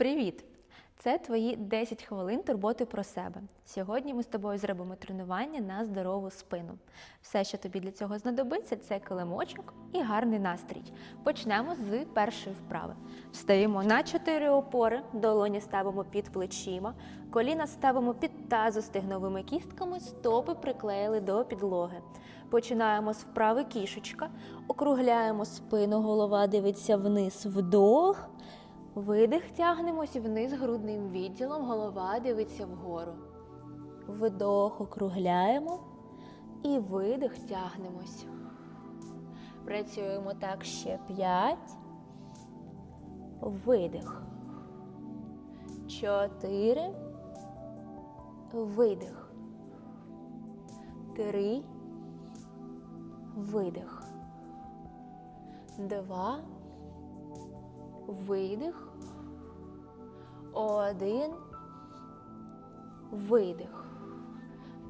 Привіт! Це твої 10 хвилин турботи про себе. Сьогодні ми з тобою зробимо тренування на здорову спину. Все, що тобі для цього знадобиться, це килимочок і гарний настрій. Почнемо з першої вправи. Встаємо на 4 опори, долоні ставимо під плечима, коліна ставимо під тазостегновими кістками, стопи приклеїли до підлоги. Починаємо з вправи кішечка, округляємо спину, голова дивиться вниз, вдох. Видих, тягнемось вниз грудним відділом, голова дивиться вгору. Вдох, округляємо і видих, тягнемось. Працюємо так ще п'ять. Видих. Чотири. Видих. Три. Видих. Два. Видих. Один. Видих.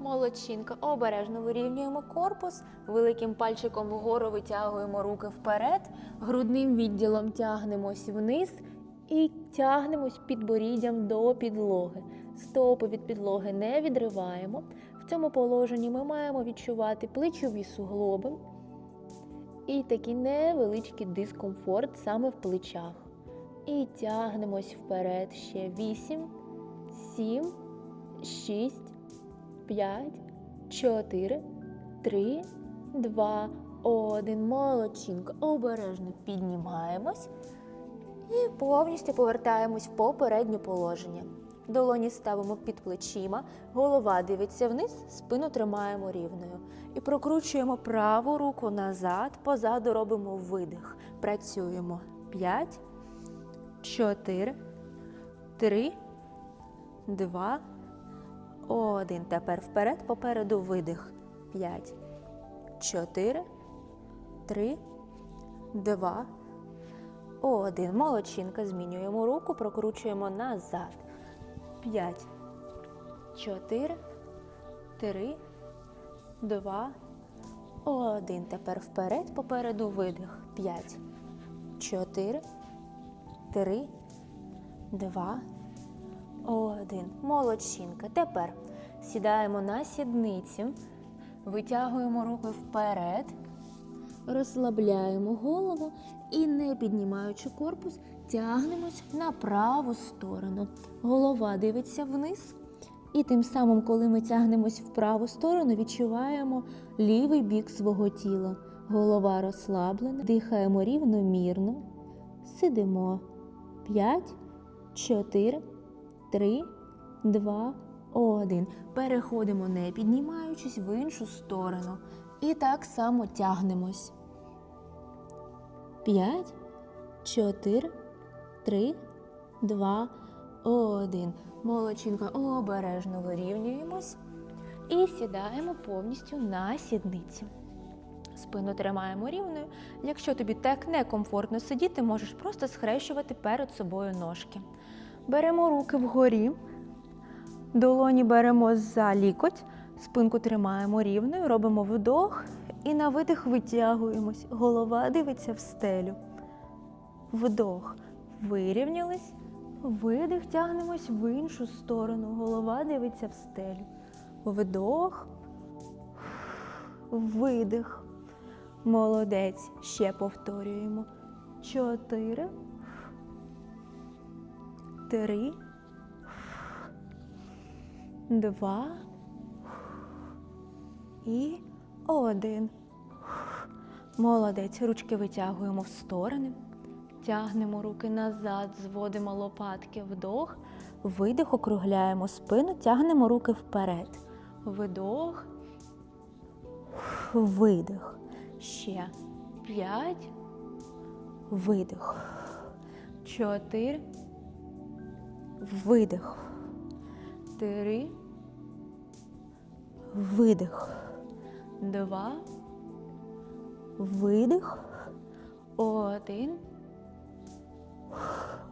Молодчинка. Обережно вирівнюємо корпус. Великим пальчиком вгору витягуємо руки вперед. Грудним відділом тягнемось вниз і тягнемось підборіддям до підлоги. Стопи від підлоги не відриваємо. В цьому положенні ми маємо відчувати плечові суглоби і такий невеличкий дискомфорт саме в плечах. І тягнемось вперед ще 8, 7, 6, 5, 4, 3, 2, 1. Молодчинка. Обережно піднімаємось і повністю повертаємось в попереднє положення. Долоні ставимо під плечима, голова дивиться вниз, спину тримаємо рівною. І прокручуємо праву руку назад, позаду робимо видих. Працюємо 5, 4, 3, 2, 1. Тепер вперед, попереду видих. 5, 4, 3, 2, 1. Молодчинка. Змінюємо руку, прокручуємо назад. 5, 4, 3, 2, 1. Тепер вперед, попереду видих. 5, 4, 3, 2, 1. Молодчинка. Тепер сідаємо на сідницю, витягуємо руки вперед, розслабляємо голову і, не піднімаючи корпус, тягнемось на праву сторону. Голова дивиться вниз. І тим самим, коли ми тягнемось в праву сторону, відчуваємо лівий бік свого тіла. Голова розслаблена, дихаємо рівномірно, сидимо. 5, 4, 3, 2, 1. Переходимо, не піднімаючись в іншу сторону. І так само тягнемось. 5, 4, 3, 2, 1. Молодчинка, обережно вирівнюємось і сідаємо повністю на сідниці. Спину тримаємо рівною. Якщо тобі так некомфортно сидіти, можеш просто схрещувати перед собою ножки. Беремо руки вгорі, долоні беремо за лікоть, спинку тримаємо рівною, робимо вдох і на видих витягуємось. Голова дивиться в стелю. Вдох. Вирівнялись. Видих, тягнемось в іншу сторону. Голова дивиться в стелю. Вдох. Видих. Молодець. Ще повторюємо. Чотири. Три. Два. І один. Молодець. Ручки витягуємо в сторони. Тягнемо руки назад, зводимо лопатки вдох. Видих, округляємо спину, тягнемо руки вперед. Вдох. Видих. Ще п'ять. Видих. Чотири. Видих. Три. Видих. Два. Видих. Один.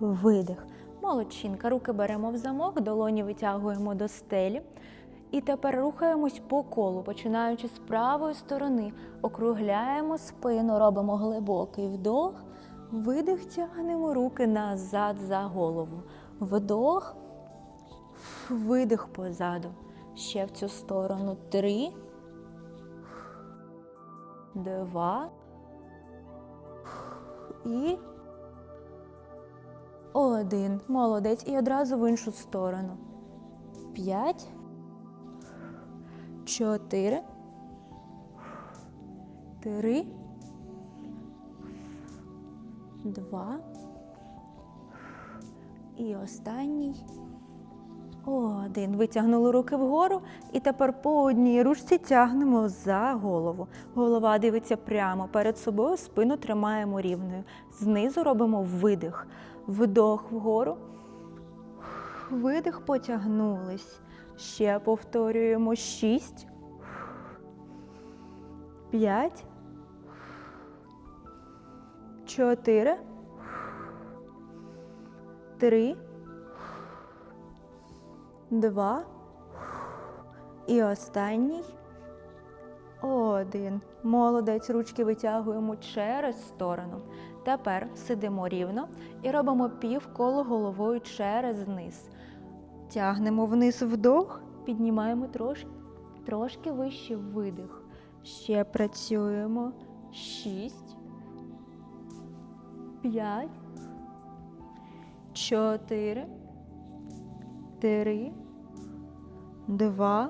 Видих. Молодчинка. Руки беремо в замок, долоні витягуємо до стелі. І тепер рухаємось по колу, починаючи з правої сторони. Округляємо спину, робимо глибокий вдох, видих, тягнемо руки назад за голову. Вдох. Видих позаду. Ще в цю сторону. Три. Два. І один. Молодець. І одразу в іншу сторону. П'ять. Чотири. Три. Два. І останній. Один. Витягнули руки вгору. І тепер по одній ручці тягнемо за голову. Голова дивиться прямо перед собою, спину тримаємо рівною. Знизу робимо видих. Вдох вгору. Видих, потягнулись. Ще повторюємо шість. П'ять. Чотири. Три. Два. І останній. Один. Молодець. Ручки витягуємо через сторону. Тепер сидимо рівно і робимо півколо головою через низ. Тягнемо вниз вдох, піднімаємо трошки, трошки вище видих. Ще працюємо. Шість. П'ять. Чотири. Три. Два.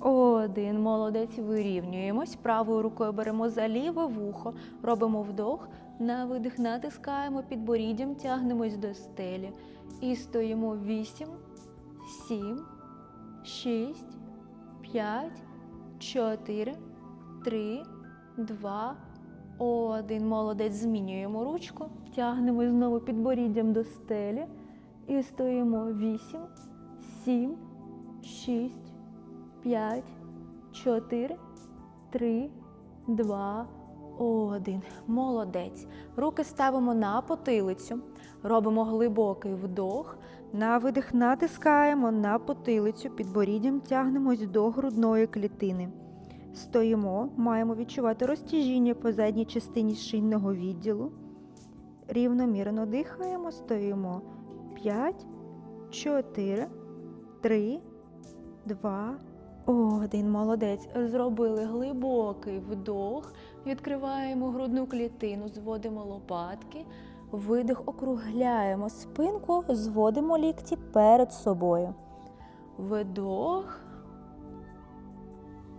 Один. Молодець. Вирівнюємось. Правою рукою беремо за ліве вухо. Робимо вдох. На видих натискаємо підборіддям, тягнемось до стелі. І стоїмо вісім, сім, шість, п'ять, чотири, три, два, один. Молодець. Змінюємо ручку. Тягнемо знову підборіддям до стелі. І стоїмо вісім, сім, шість, п'ять, чотири, три, два, один. Молодець. Руки ставимо на потилицю. Робимо глибокий вдох. На видих натискаємо на потилицю, підборіддям тягнемось до грудної клітини. Стоїмо, маємо відчувати розтяжіння по задній частині шийного відділу. Рівномірно дихаємо, стоїмо. 5, 4, 3, 2, 1. Молодець. Зробили глибокий вдох. Відкриваємо грудну клітину, зводимо лопатки. Видих, округляємо спинку, зводимо лікті перед собою. Вдох.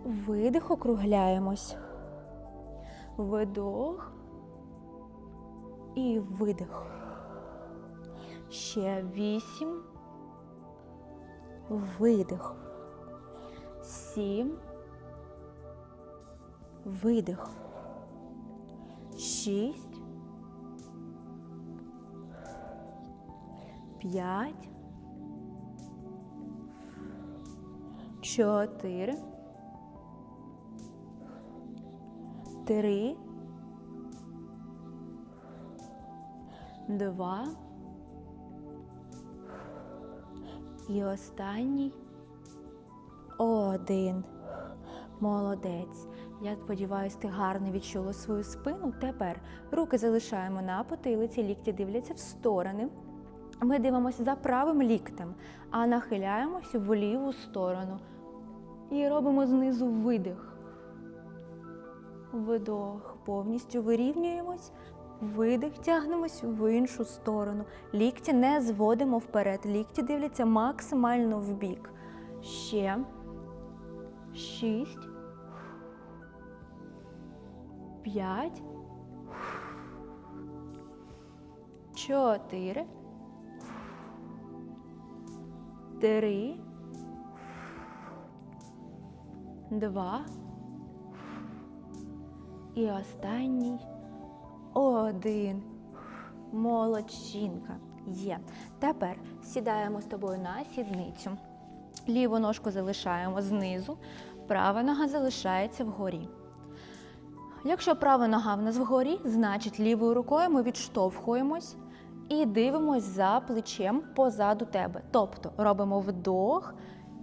Видих, округляємось. Вдох. І видих. Ще вісім. Видих. Сім. Видих. Шість. П'ять. Чотири. Три. Два. І останній. Один. Молодець. Я сподіваюся, ти гарно відчула свою спину. Тепер руки залишаємо на потилиці, лікті дивляться в сторони. Ми дивимося за правим ліктем, а нахиляємось в ліву сторону. І робимо знизу видих. Вдох. Повністю вирівнюємось. Видих, тягнемось в іншу сторону. Лікті не зводимо вперед. Лікті дивляться максимально в бік. Ще. Шість. П'ять. Чотири. Три. Два. І останній. Один. Молодчинка. Є. Тепер сідаємо з тобою на сідницю. Ліву ножку залишаємо знизу, права нога залишається вгорі. Якщо права нога в нас вгорі, значить лівою рукою ми відштовхуємось і дивимось за плечем позаду тебе. Тобто робимо вдох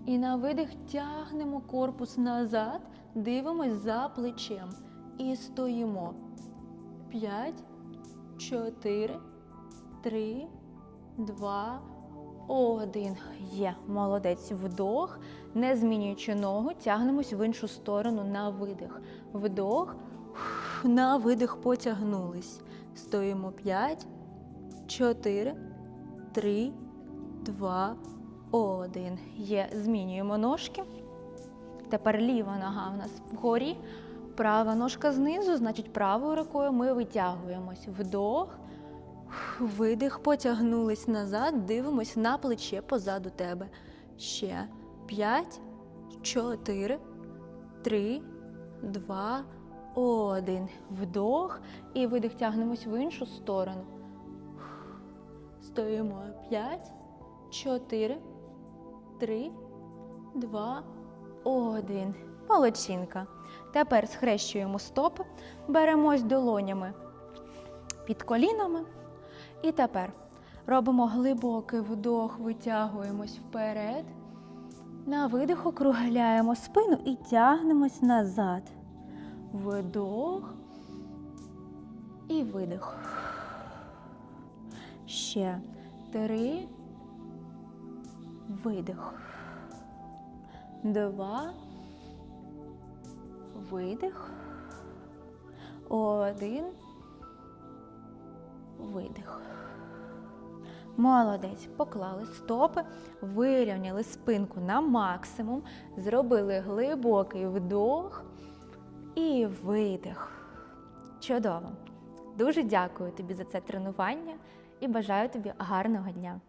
і на видих тягнемо корпус назад, дивимось за плечем і стоїмо. П'ять, чотири, три, два, один. Є. Молодець. Вдох. Не змінюючи ногу, тягнемось в іншу сторону на видих. Вдох. На видих потягнулись. Стоїмо 5, 4, 3, 2, 1. Є. Змінюємо ножки. Тепер ліва нога у нас вгорі, права ножка знизу, значить правою рукою ми витягуємось. Вдох, видих, потягнулись назад, дивимось на плече позаду тебе. Ще 5, 4, 3, 2, 1. Вдох і видих тягнемось в іншу сторону. Стоїмо 5, 4, 3, 2, 1. Молодчинка. Тепер схрещуємо стопи, беремось долонями під колінами. І тепер робимо глибокий вдох, витягуємось вперед. На видих округляємо спину і тягнемось назад. Вдох і видих. Ще три. Видих. Два. Видих. Один. Видих. Молодець. Поклали стопи, вирівняли спинку на максимум, зробили глибокий вдох і видих. Чудово. Дуже дякую тобі за це тренування і бажаю тобі гарного дня.